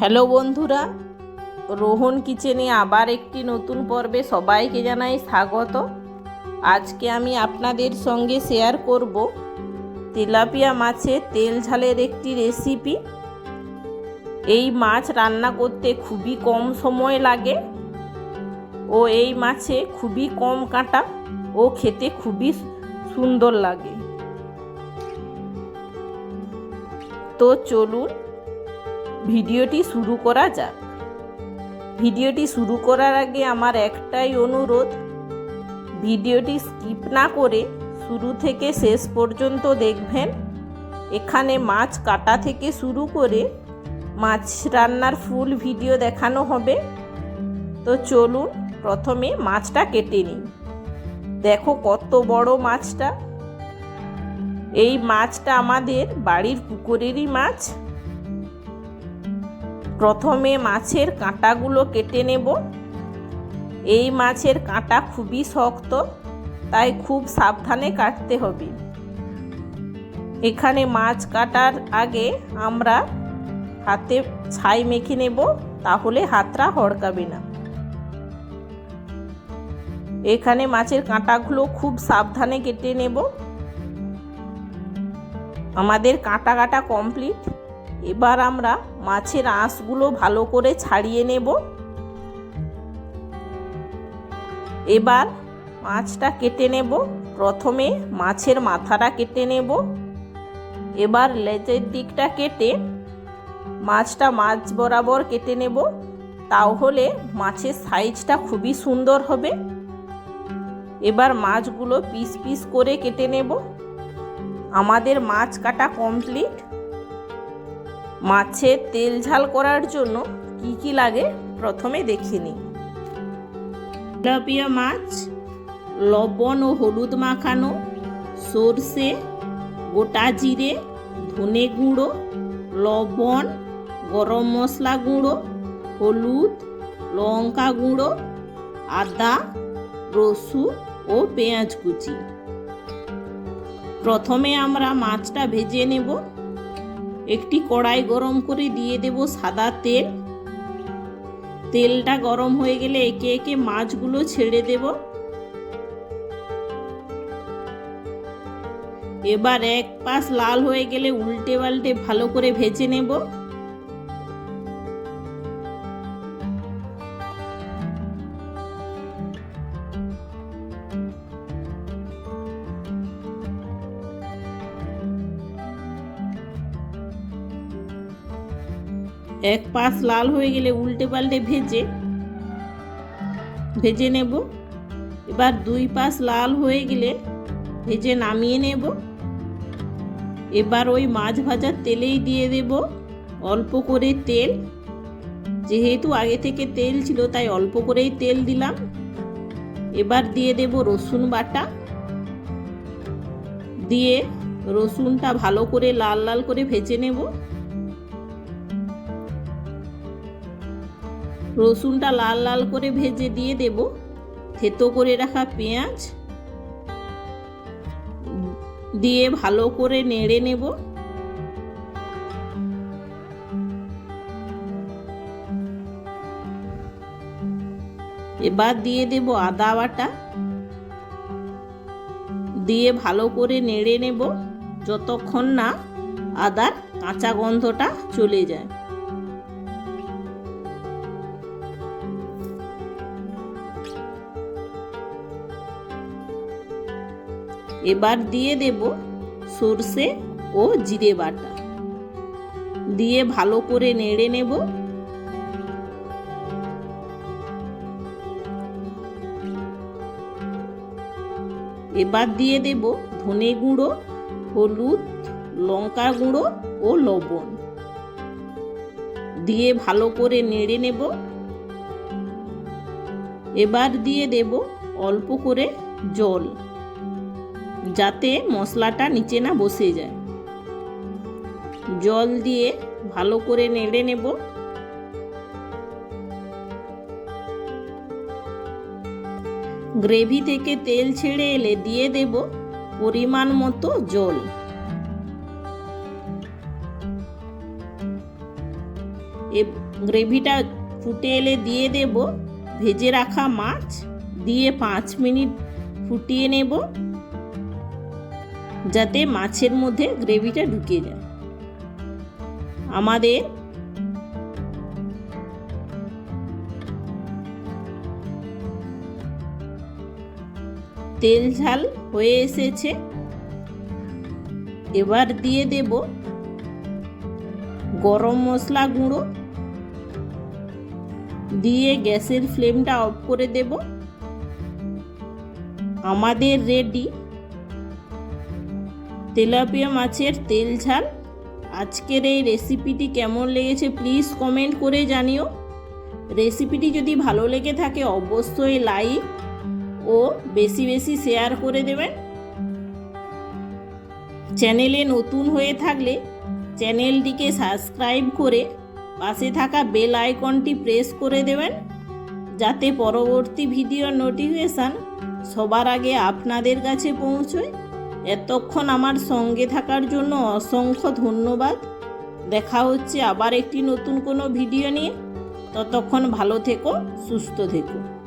Hello বন্ধুরা, রোহন কিচেনে আবার একটি নতুন পর্বে সবাইকে জানাই স্বাগত। আজকে আমি আপনাদের সঙ্গে শেয়ার করব তেলাপিয়া মাছের তেল ঝালের একটি রেসিপি। এই মাছ রান্না করতে খুবই কম সময় লাগে ও এই মাছে খুবই কম কাঁটা ও খেতে খুবই সুন্দর লাগে। তো চলুন ভিডিওটি শুরু করা যাক। ভিডিওটি শুরু করার আগে আমার একটাই অনুরোধ, ভিডিওটি স্কিপ না করে শুরু থেকে শেষ পর্যন্ত দেখবেন। এখানে মাছ কাটা থেকে শুরু করে মাছ রান্নার ফুল ভিডিও দেখানো হবে। তো চলুন প্রথমে মাছটা কেটে নিই। দেখো কত বড় মাছটা। এই মাছটা আমাদের বাড়ির পুকুরেরই মাছ। প্রথমে মাছের কাঁটাগুলো কেটে নেব। এই মাছের কাঁটা খুবই শক্ত, তাই খুব সাবধানে কাটতে হবে। এখানে মাছ কাটার আগে আমরা হাতে ছাই মেখে নেব, তাহলে হাতটা হড়কাবে না। এখানে মাছের কাঁটাগুলো খুব সাবধানে কেটে নেব। আমাদের কাঁটা কাটা কমপ্লিট। এবার আমরা মাছের আঁশগুলো ভালো করে ছাড়িয়ে নেব। এবার মাছটা কেটে নেব। প্রথমে মাছের মাথাটা কেটে নেব। এবার লেজের দিকটা কেটে মাছটা মাছ বরাবর কেটে নেব। তাহলে মাছের সাইজটা খুবই সুন্দর হবে। এবার মাছগুলো পিস পিস করে কেটে নেব। আমাদের মাছ কাটা কমপ্লিট। মাছের তেল ঝাল করার জন্য কি কি লাগে প্রথমে দেখে নিই। তেলাপিয়া মাছ, লবণ ও হলুদ মাখানো, সর্ষে, গোটা জিরে, ধনে গুঁড়ো, লবণ, গরম মশলা গুঁড়ো, হলুদ, লঙ্কা গুঁড়ো, আদা, রসুন ও পেঁয়াজ কুচি। প্রথমে আমরা মাছটা ভেজে নেব। একটি কড়াই গরম করে দিয়ে দেব সাদা তেল। তেলটা গরম হয়ে গেলে একে একে মাছগুলো ছেড়ে দেব। এবার এক পাশ লাল হয়ে গেলে উল্টে পাল্টে ভালো করে ভেজে নেব। এক পাশ লাল হয়ে গেলে উল্টে পাল্টে ভেজে ভেজে নেব। এবার দুই পাশ লাল হয়ে গেলে ভেজে নামিয়ে নেব। এবার ওই মাছ ভাজার তেলেই দিয়ে দেব অল্প করে তেল। যেহেতু আগে থেকে তেল ছিল, তাই অল্প করেই তেল দিলাম। এবার দিয়ে দেব রসুন বাটা। দিয়ে রসুনটা ভালো করে লাল লাল করে ভেজে নেব। রসুনটা লাল লাল করে ভেজে দিয়ে দেব। থেতো করে রাখা পেঁয়াজ। দিয়ে ভালো করে নেড়ে নেব। এবার দিয়ে দেব আদা বাটা। দিয়ে ভালো করে নেড়ে নেব। যতক্ষণ না আদার কাঁচা গন্ধটা চলে যায়। এবার দিয়ে দেব সর্ষে ও জিরে বাটা। দিয়ে ভালো করে নেড়ে নেব। এবার দিয়ে দেব ধনে গুঁড়ো, হলুদ, লঙ্কা গুঁড়ো ও লবণ। দিয়ে ভালো করে নেড়ে নেব। এবার দিয়ে দেব অল্প করে জল। যাতে মশলাটা নিচে না বসে যায়। জল দিয়ে ভালো করে নেড়ে নেব। গ্রেভি থেকে তেল ছেড়ে এলে দিয়ে দেব পরিমাণ মতো জল। গ্রেভিটা ফুটে এলে দিয়ে দেব। ভেজে রাখা মাছ দিয়ে পাঁচ মিনিট ফুটিয়ে নেব। যাতে মাছের মধ্যে গ্রেভিটা ঢুকে যায়। আমাদের তেল ঝাল হয়ে এসেছে। এবার দিয়ে দেব গরম মশলা গুঁড়ো। দিয়ে গ্যাসের ফ্লেমটা অফ করে দেব। আমাদের রেডি। তেলাপিয়া মাছের তেল ঝাল। আজকের এই রেসিপিটি কেমন লেগেছে প্লিজ কমেন্ট করে জানিও। রেসিপিটি যদি ভালো লেগে থাকে অবশ্যই লাইক ও বেশি বেশি শেয়ার করে দেবেন। চ্যানেলে নতুন হয়ে থাকলে চ্যানেলটিকে সাবস্ক্রাইব করে পাশে থাকা বেল আইকনটি প্রেস করে দেবেন। যাতে পরবর্তী ভিডিওর নোটিফিকেশান সবার আগে আপনাদের কাছে পৌঁছয়। এতক্ষণ আমার সঙ্গে থাকার জন্য অসংখ্য ধন্যবাদ। দেখা হচ্ছে আবার একটি নতুন কোনো ভিডিও নিয়ে। ততক্ষণ ভালো থেকো, সুস্থ থেকো।